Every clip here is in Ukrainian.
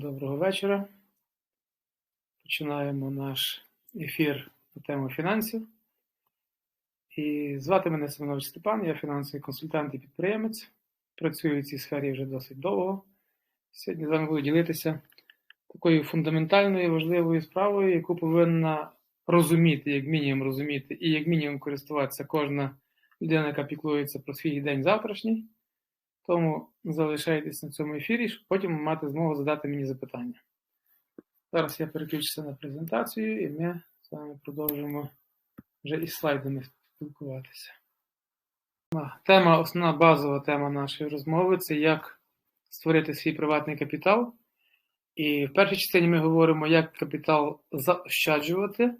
доброго вечора. Починаємо наш ефір на тему фінансів. І звати мене Семенович Степан, я фінансовий консультант і підприємець. Працюю в цій сфері вже досить довго. Сьогодні з вами буду ділитися такою фундаментальною важливою справою, яку повинна розуміти, як мінімум розуміти, і як мінімум користуватися кожна людина, яка піклується про свій день завтрашній. Тому залишайтесь на цьому ефірі, щоб потім мати змогу задати мені запитання. Зараз я переключуся на презентацію і ми з вами продовжимо вже із слайдами спілкуватися. Тема, основна базова тема нашої розмови це як створити свій приватний капітал. І в першій частині ми говоримо, як капітал заощаджувати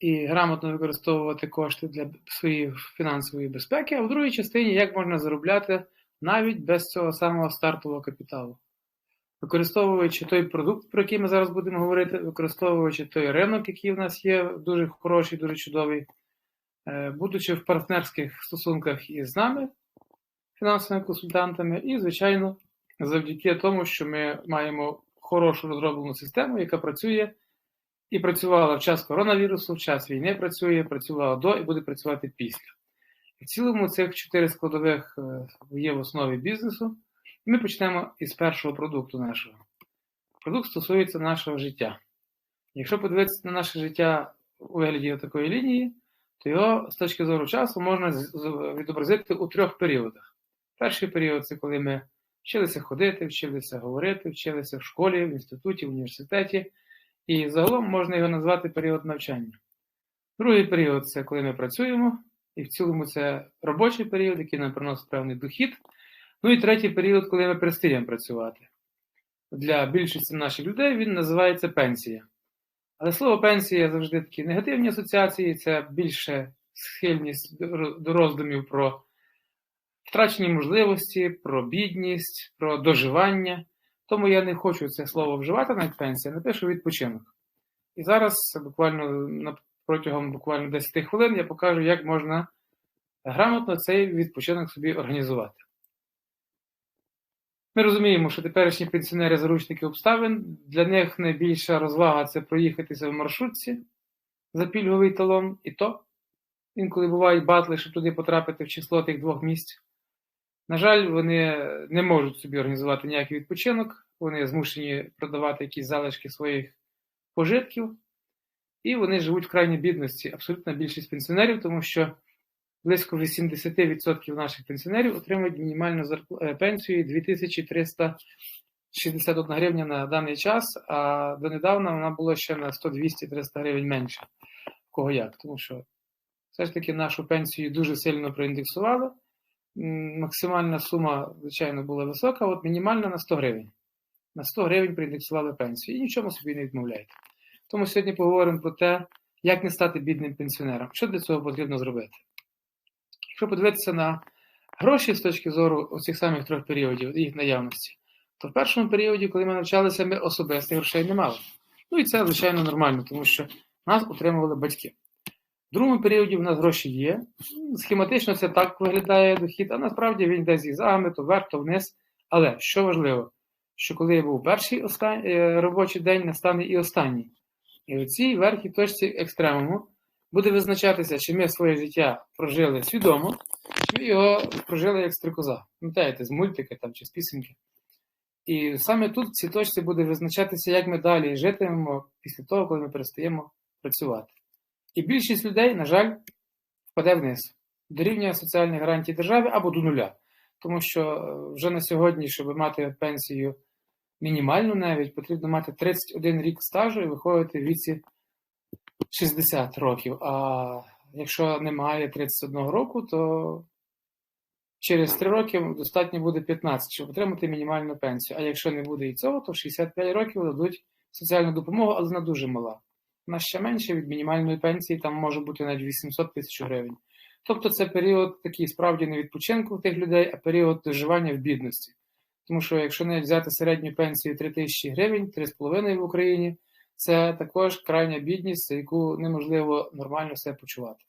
і грамотно використовувати кошти для своєї фінансової безпеки, а в другій частині як можна заробляти навіть без цього самого стартового капіталу. Використовуючи той продукт, про який ми зараз будемо говорити, використовуючи той ринок, який в нас є, дуже хороший, дуже чудовий, е, будучи в партнерських стосунках із нами, фінансовими консультантами, і, звичайно, завдяки тому, що ми маємо хорошу розроблену систему, яка працює і працювала в час коронавірусу, в час війни працює, працювала до і буде працювати після. В цілому цих чотири складових е, є в основі бізнесу. Ми почнемо із першого продукту нашого. Продукт стосується нашого життя. Якщо подивитися на наше життя у вигляді такої лінії, то його з точки зору часу можна відобразити у трьох періодах. Перший період це коли ми вчилися ходити, вчилися говорити, вчилися в школі, в інституті, в університеті. І загалом можна його назвати період навчання. Другий період це коли ми працюємо, і в цілому це робочий період, який нам приносить певний дохід. Ну і третій період, коли ми перестаємо працювати. Для більшості наших людей він називається пенсія. Але слово пенсія завжди такі негативні асоціації, це більше схильність до роздумів про втрачені можливості, про бідність, про доживання. Тому я не хочу це слово вживати навіть пенсія, напишу відпочинок. І зараз буквально протягом буквально 10 хвилин я покажу, як можна грамотно цей відпочинок собі організувати. Ми розуміємо, що теперішні пенсіонери заручники обставин, для них найбільша розвага це проїхатися в маршрутці за пільговий талон, і то інколи бувають батли, щоб туди потрапити в число тих двох місць. На жаль, вони не можуть собі організувати ніякий відпочинок, вони змушені продавати якісь залишки своїх пожитків, і вони живуть в крайній бідності. Абсолютна більшість пенсіонерів, тому що близько 80% наших пенсіонерів отримують мінімальну е, пенсію 2361 гривня на даний час, а донедавна вона була ще на 100-200-300 гривень менше. Кого як? Тому що все ж таки нашу пенсію дуже сильно проіндексували максимальна сума, звичайно, була висока, от мінімальна на 100 гривень. На 100 гривень проіндексували пенсію. І нічому собі не відмовляйте. Тому сьогодні поговоримо про те, як не стати бідним пенсіонером. Що для цього потрібно зробити? Якщо подивитися на гроші з точки зору оцих самих трьох періодів, їх наявності, то в першому періоді, коли ми навчалися, ми особистих грошей не мали. Ну і це, звичайно, нормально, тому що нас утримували батьки. В другому періоді в нас гроші є. Схематично це так виглядає дохід, а насправді він йде зігзагами, то вверх, то вниз. Але що важливо, що коли був перший остан... Е, робочий день, настане і останній. І у цій верхній точці екстремуму буде визначатися, чи ми своє життя прожили свідомо, чи ми його прожили як стрикоза. Пам'ятаєте, з мультики там, чи з пісеньки. І саме тут в цій точці буде визначатися, як ми далі житимемо після того, коли ми перестаємо працювати. І більшість людей, на жаль, впаде вниз до рівня соціальних гарантій держави або до нуля. Тому що е, вже на сьогодні, щоб мати пенсію мінімальну навіть, потрібно мати 31 рік стажу і виходити в віці 60 років. А якщо немає 31 року, то через 3 роки достатньо буде 15, щоб отримати мінімальну пенсію. А якщо не буде і цього, то в 65 років дадуть соціальну допомогу, але вона дуже мала на ще менше від мінімальної пенсії, там може бути навіть 800 тисяч гривень. Тобто це період такий справді не відпочинку тих людей, а період доживання в бідності. Тому що якщо не взяти середню пенсію 3 тисячі гривень, 3,5 в Україні, це також крайня бідність, за яку неможливо нормально себе почувати.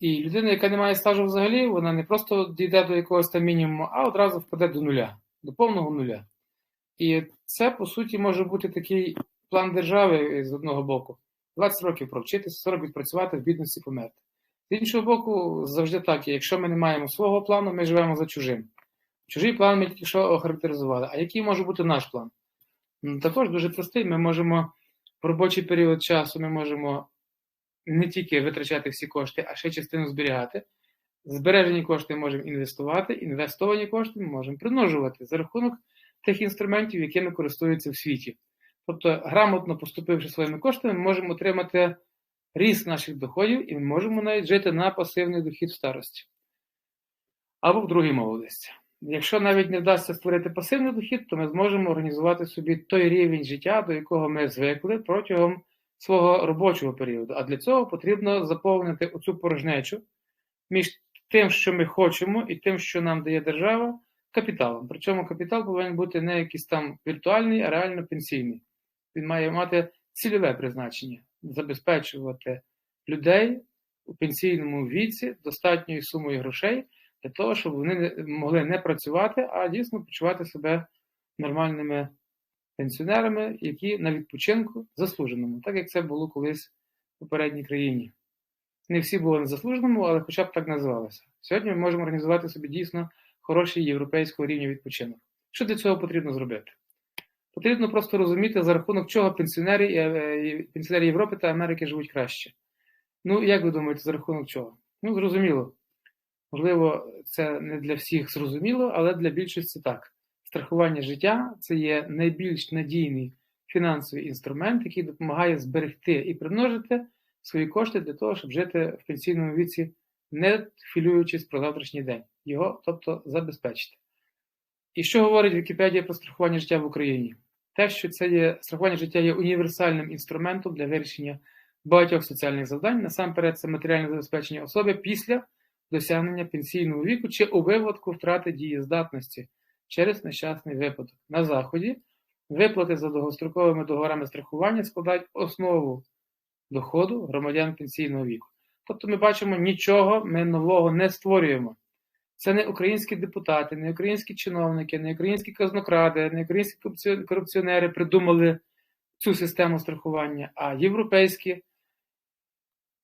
І людина, яка не має стажу взагалі, вона не просто дійде до якогось там мінімуму, а одразу впаде до нуля, до повного нуля. І це, по суті, може бути такий план держави з одного боку. 20 років провчитися, 40 відпрацювати, в бідності померти. З іншого боку, завжди так, якщо ми не маємо свого плану, ми живемо за чужим. Чужий план ми тільки що охарактеризували. А який може бути наш план? Ну, Також дуже простий. Ми можемо в робочий період часу ми можемо не тільки витрачати всі кошти, а ще частину зберігати. Збережені кошти ми можемо інвестувати, інвестовані кошти ми можемо примножувати за рахунок тих інструментів, якими користуються в світі. Тобто, грамотно поступивши своїми коштами, ми можемо отримати ріст наших доходів і ми можемо навіть жити на пасивний дохід в старості або в другій молодості. Якщо навіть не вдасться створити пасивний дохід, то ми зможемо організувати собі той рівень життя, до якого ми звикли протягом свого робочого періоду. А для цього потрібно заповнити оцю порожнечу між тим, що ми хочемо, і тим, що нам дає держава, капіталом. Причому капітал повинен бути не якийсь там віртуальний, а реально пенсійний. Він має мати цільове призначення, забезпечувати людей у пенсійному віці достатньою сумою грошей для того, щоб вони могли не працювати, а дійсно почувати себе нормальними пенсіонерами, які на відпочинку заслуженому, так як це було колись в попередній країні. Не всі були на заслуженому, але хоча б так називалося. Сьогодні ми можемо організувати собі дійсно хороший європейського рівня відпочинок. Що для цього потрібно зробити? Потрібно просто розуміти, за рахунок чого пенсіонери е, пенсіонери Європи та Америки живуть краще. Ну, як ви думаєте, за рахунок чого? Ну, зрозуміло. Можливо, це не для всіх зрозуміло, але для більшості так. Страхування життя це є найбільш надійний фінансовий інструмент, який допомагає зберегти і примножити свої кошти для того, щоб жити в пенсійному віці, не хвилюючись про завтрашній день, його, тобто, забезпечити. І що говорить Вікіпедія про страхування життя в Україні? Те, що це є страхування життя є універсальним інструментом для вирішення багатьох соціальних завдань, насамперед, це матеріальне забезпечення особи після досягнення пенсійного віку чи у випадку втрати дієздатності через нещасний випадок. На Заході виплати за довгостроковими договорами страхування складають основу доходу громадян пенсійного віку. Тобто ми бачимо, нічого ми нового не створюємо. Це не українські депутати, не українські чиновники, не українські казнокради, не українські корупціонери придумали цю систему страхування, а європейські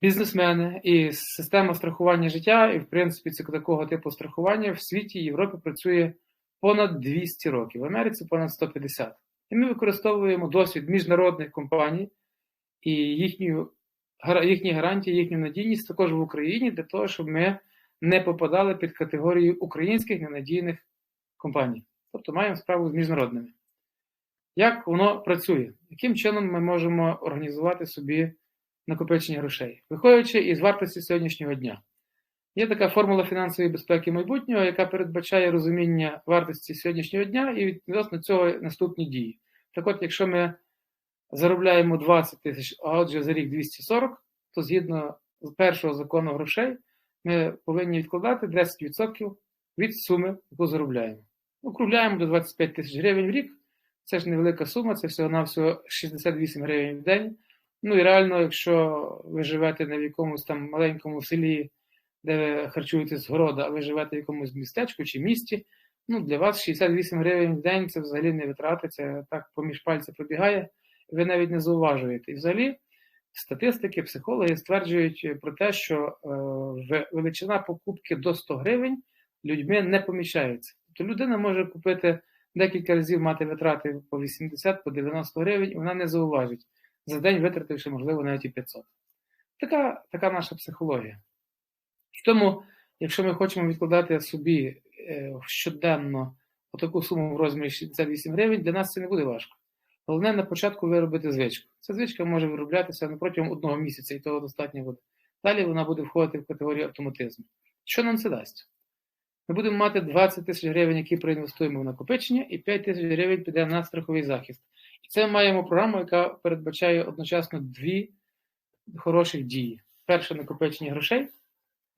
бізнесмени і система страхування життя, і, в принципі, це такого типу страхування в світі Європі працює понад 200 років, в Америці понад 150. І ми використовуємо досвід міжнародних компаній і їхню, їхні гарантії, їхню надійність також в Україні для того, щоб ми не попадали під категорію українських ненадійних компаній. Тобто маємо справу з міжнародними. Як воно працює? Яким чином ми можемо організувати собі накопичення грошей? Виходячи із вартості сьогоднішнього дня. Є така формула фінансової безпеки майбутнього, яка передбачає розуміння вартості сьогоднішнього дня і відносно цього наступні дії. Так от, якщо ми заробляємо 20 тисяч, а отже за рік 240, то згідно першого закону грошей ми повинні відкладати 10% від суми, яку заробляємо. Округляємо до 25 тисяч гривень в рік. Це ж невелика сума, це всього-навсього 68 гривень в день. Ну і реально, якщо ви живете на якомусь там маленькому селі, де ви харчуєтесь з города, а ви живете в якомусь містечку чи місті, ну для вас 68 гривень в день це взагалі не витрати, це так поміж пальця пробігає, ви навіть не зауважуєте. І взагалі статистики, психологи стверджують про те, що е, величина покупки до 100 гривень людьми не поміщається. Тобто людина може купити декілька разів мати витрати по 80, по 90 гривень, і вона не зауважить, за день витративши, можливо, навіть і 500. Така, така наша психологія. І тому, якщо ми хочемо відкладати собі е, щоденно таку суму в розмірі 68 гривень, для нас це не буде важко. Головне на початку виробити звичку. Ця звичка може вироблятися протягом одного місяця, і того достатньо буде. Далі вона буде входити в категорію автоматизму. Що нам це дасть? Ми будемо мати 20 тисяч гривень, які проінвестуємо в накопичення, і 5 тисяч гривень піде на страховий захист. І це маємо програму, яка передбачає одночасно дві хороших дії: перше накопичення грошей,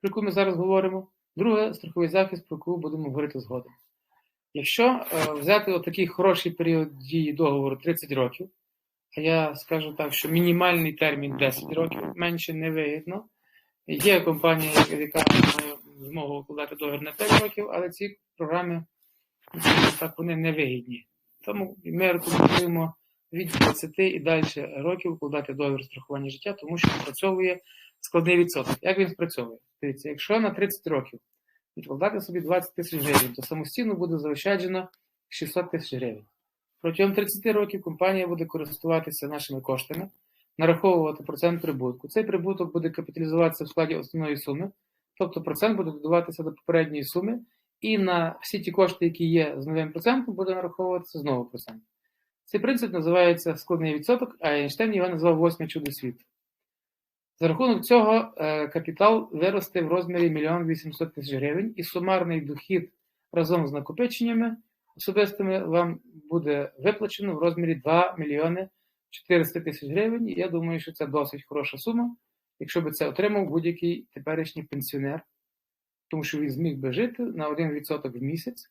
про яку ми зараз говоримо, друге страховий захист, про яку будемо говорити згодом. Якщо е, взяти отакий хороший період дії договору 30 років, а я скажу так, що мінімальний термін 10 років менше не вигідно. Є компанія, яка має змогу укладати договір на 5 років, але ці програми так вони не вигідні. Тому ми рекомендуємо від 20 і далі років укладати договір страхування життя, тому що спрацьовує складний відсоток. Як він спрацьовує? Дивіться, якщо на 30 років відкладати собі 20 тисяч гривень, то самостійно буде заощаджено 600 тисяч гривень. Протягом 30 років компанія буде користуватися нашими коштами, нараховувати процент прибутку. Цей прибуток буде капіталізуватися в складі основної суми, тобто процент буде додаватися до попередньої суми, і на всі ті кошти, які є з новим процентом, буде нараховуватися знову процент. Цей принцип називається складний відсоток, а Ейнштейн його назвав восьме чудо світу. За рахунок цього е, капітал виросте в розмірі 1 800 тисяч гривень, і сумарний дохід разом з накопиченнями особистими вам буде виплачено в розмірі 2 мільйони 400 тисяч гривень. Я думаю, що це досить хороша сума, якщо би це отримав будь-який теперішній пенсіонер, тому що він зміг би жити на 1% в місяць,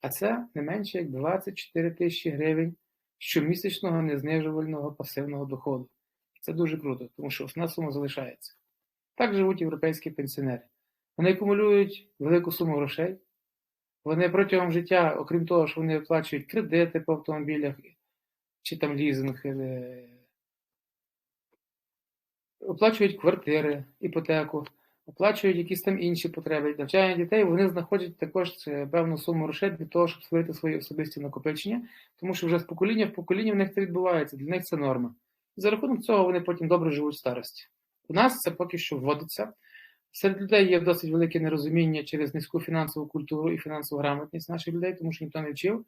а це не менше як 24 тисячі гривень щомісячного незнижувального пасивного доходу. Це дуже круто, тому що основна сума залишається. Так живуть європейські пенсіонери. Вони акумулюють велику суму грошей. Вони протягом життя, окрім того, що вони оплачують кредити по автомобілях чи там лізинг, е, оплачують квартири, іпотеку, оплачують якісь там інші потреби. Навчання дітей вони знаходять також певну суму грошей для того, щоб створити свої особисті накопичення, тому що вже з покоління в покоління в них це відбувається, для них це норма. За рахунок цього вони потім добре живуть в старості. У нас це поки що вводиться. Серед людей є досить велике нерозуміння через низьку фінансову культуру і фінансову грамотність наших людей, тому що ніхто не вчив.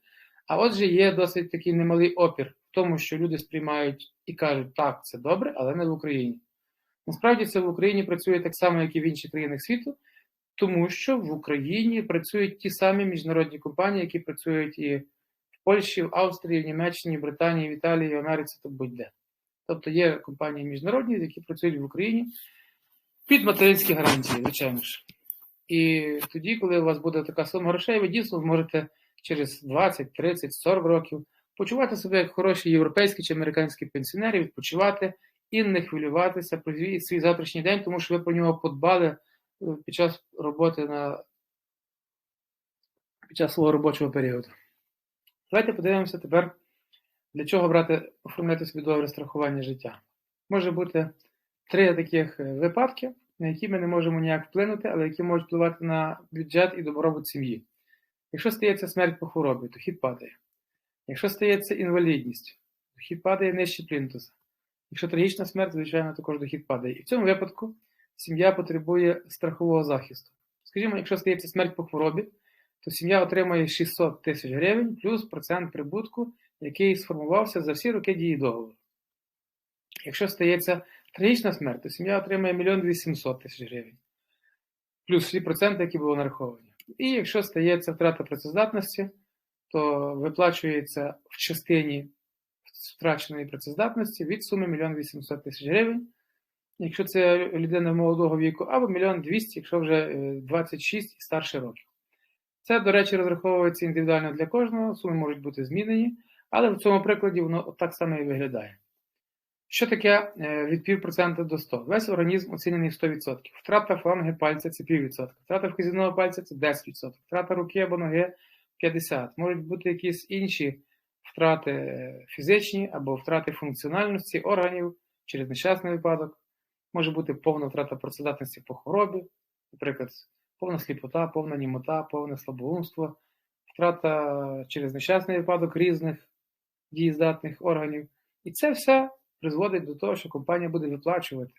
А отже, є досить такий немалий опір в тому, що люди сприймають і кажуть, так, це добре, але не в Україні. Насправді це в Україні працює так само, як і в інших країнах світу, тому що в Україні працюють ті самі міжнародні компанії, які працюють і в Польщі, в Австрії, в Німеччині, в Британії, в Італії, в Америці та будь-де. Тобто є компанії міжнародні, які працюють в Україні під материнські гарантії, звичайно ж. І тоді, коли у вас буде така сума грошей, ви дійсно зможете через 20, 30, 40 років почувати себе як хороші європейські чи американські пенсіонери, відпочивати і не хвилюватися про свій, свій завтрашній день, тому що ви про нього подбали е, під час роботи на під час свого робочого періоду. Давайте подивимося тепер. Для чого брати, оформляти собі договір страхування життя? Може бути три таких е, випадки, на які ми не можемо ніяк вплинути, але які можуть впливати на бюджет і добробут сім'ї. Якщо стається смерть по хворобі, то хід падає. Якщо стається інвалідність, то хід падає нижче плінтуса. Якщо трагічна смерть, звичайно, також дохід падає. І в цьому випадку сім'я потребує страхового захисту. Скажімо, якщо стається смерть по хворобі, то сім'я отримає 600 тисяч гривень плюс процент прибутку який сформувався за всі роки дії договору. Якщо стається трагічна смерть, то сім'я отримає 1 800 тисяч гривень, плюс всі проценти, які були нараховані. І якщо стається втрата працездатності, то виплачується в частині втраченої працездатності від суми 1 800 тисяч гривень. Якщо це людина молодого віку, або 1 200, якщо вже 26 і старше років. Це, до речі, розраховується індивідуально для кожного, суми можуть бути змінені. Але в цьому прикладі воно так само і виглядає. Що таке е, від півпроцента до 100? Весь організм оцінений в 100%. Втрата фланги пальця це піввідсотка, втрата вказівного пальця це 10%, втрата руки або ноги 50%. Можуть бути якісь інші втрати е, фізичні або втрати функціональності органів через нещасний випадок. Може бути повна втрата працедатності по хворобі, наприклад, повна сліпота, повна німота, повне слабоумство, втрата через нещасний випадок різних дієздатних органів. І це все призводить до того, що компанія буде виплачувати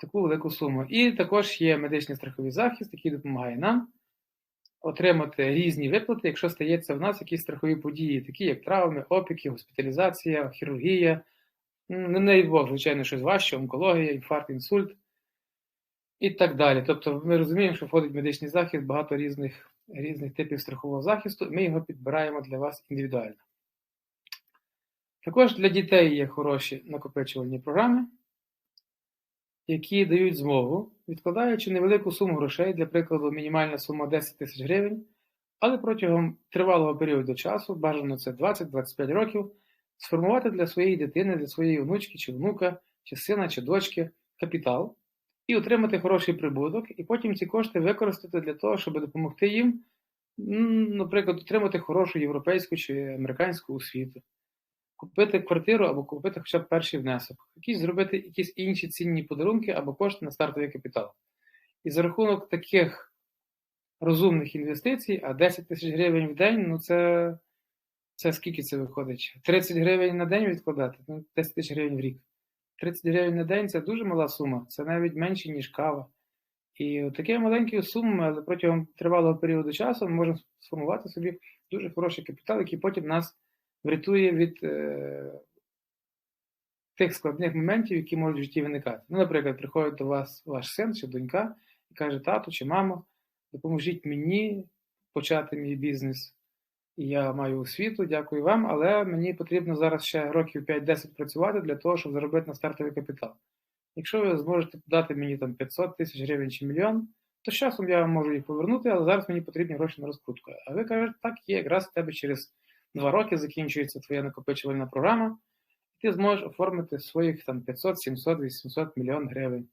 таку велику суму. І також є медичний страховий захист, який допомагає нам отримати різні виплати, якщо стається в нас якісь страхові події, такі як травми, опіки, госпіталізація, хірургія, не дай Бог, звичайно, щось важче, онкологія, інфаркт, інсульт. І так далі. Тобто ми розуміємо, що входить медичний захист, багато різних різних типів страхового захисту, ми його підбираємо для вас індивідуально. Також для дітей є хороші накопичувальні програми, які дають змогу, відкладаючи невелику суму грошей, для прикладу, мінімальна сума 10 тисяч гривень, але протягом тривалого періоду часу, бажано це 20-25 років, сформувати для своєї дитини, для своєї онучки чи внука, чи сина, чи дочки капітал і отримати хороший прибуток, і потім ці кошти використати для того, щоб допомогти їм наприклад, отримати хорошу європейську чи американську освіту, купити квартиру або купити хоча б перший внесок, якісь зробити якісь інші цінні подарунки або кошти на стартовий капітал. І за рахунок таких розумних інвестицій, а 10 тисяч гривень в день, ну це, це скільки це виходить? 30 гривень на день відкладати, ну 10 тисяч гривень в рік. 30 гривень на день це дуже мала сума, це навіть менше, ніж кава. І такими маленькими сумами, але протягом тривалого періоду часу ми можемо сформувати собі дуже хороший капітал, який потім нас врятує від е, тих складних моментів, які можуть в житті виникати. Ну, наприклад, приходить до вас ваш син чи донька і каже: тату чи мамо, допоможіть мені почати мій бізнес. І я маю освіту, дякую вам, але мені потрібно зараз ще років 5-10 працювати для того, щоб заробити на стартовий капітал. Якщо ви зможете дати мені там 500 тисяч гривень чи мільйон, то з часом я можу їх повернути, але зараз мені потрібні гроші на розкрутку. А ви кажете, так є, якраз в тебе через два роки закінчується твоя накопичувальна програма, і ти зможеш оформити своїх там 500, 700, 800 мільйон гривень.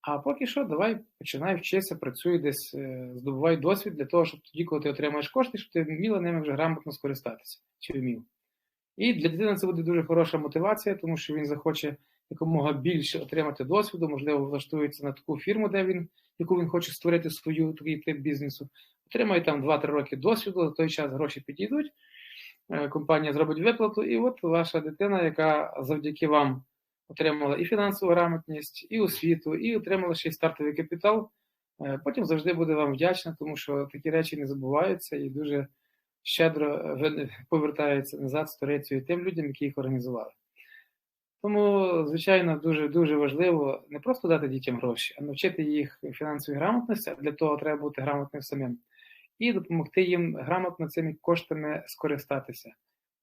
А поки що, давай починай вчитися, працюй десь, е, здобувай досвід для того, щоб тоді, коли ти отримаєш кошти, щоб ти вміла ними вже грамотно скористатися чи вмів. І для дитини це буде дуже хороша мотивація, тому що він захоче якомога більше отримати досвіду, можливо, влаштується на таку фірму, де він, яку він хоче створити свою такий тип бізнесу. Отримає там 2-3 роки досвіду, за той час гроші підійдуть, компанія зробить виплату, і от ваша дитина, яка завдяки вам отримала і фінансову грамотність, і освіту, і отримала ще й стартовий капітал, е, потім завжди буде вам вдячна, тому що такі речі не забуваються і дуже щедро е, повертаються назад сторицею тим людям, які їх організували. Тому, звичайно, дуже дуже важливо не просто дати дітям гроші, а навчити їх фінансовій грамотності, а для того треба бути грамотним самим, і допомогти їм грамотно цими коштами скористатися.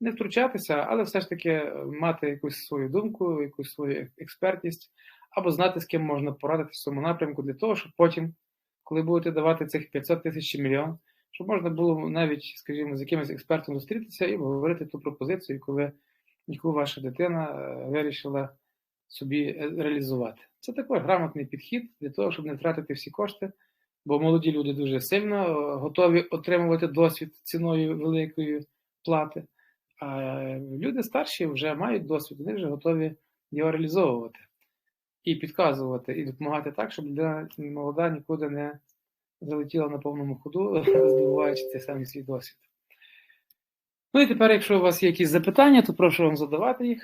Не втручатися, але все ж таки мати якусь свою думку, якусь свою експертність, або знати, з ким можна порадитися в цьому напрямку, для того, щоб потім, коли будете давати цих 500 тисяч чи мільйон, щоб можна було навіть, скажімо, з якимось експертом зустрітися і обговорити ту пропозицію, коли яку ваша дитина е, вирішила собі е, реалізувати. Це такий грамотний підхід для того, щоб не втратити всі кошти, бо молоді люди дуже сильно е, готові отримувати досвід ціною великої плати. А люди старші вже мають досвід, вони вже готові його реалізовувати і підказувати, і допомагати так, щоб людина молода нікуди не залетіла на повному ходу, здобуваючи цей самий свій досвід. Ну і тепер, якщо у вас є якісь запитання, то прошу вам задавати їх.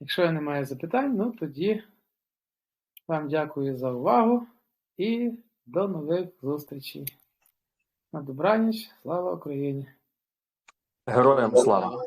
Якщо немає запитань, ну тоді вам дякую за увагу і до нових зустрічей. На добраніч, слава Україні! Героям слава!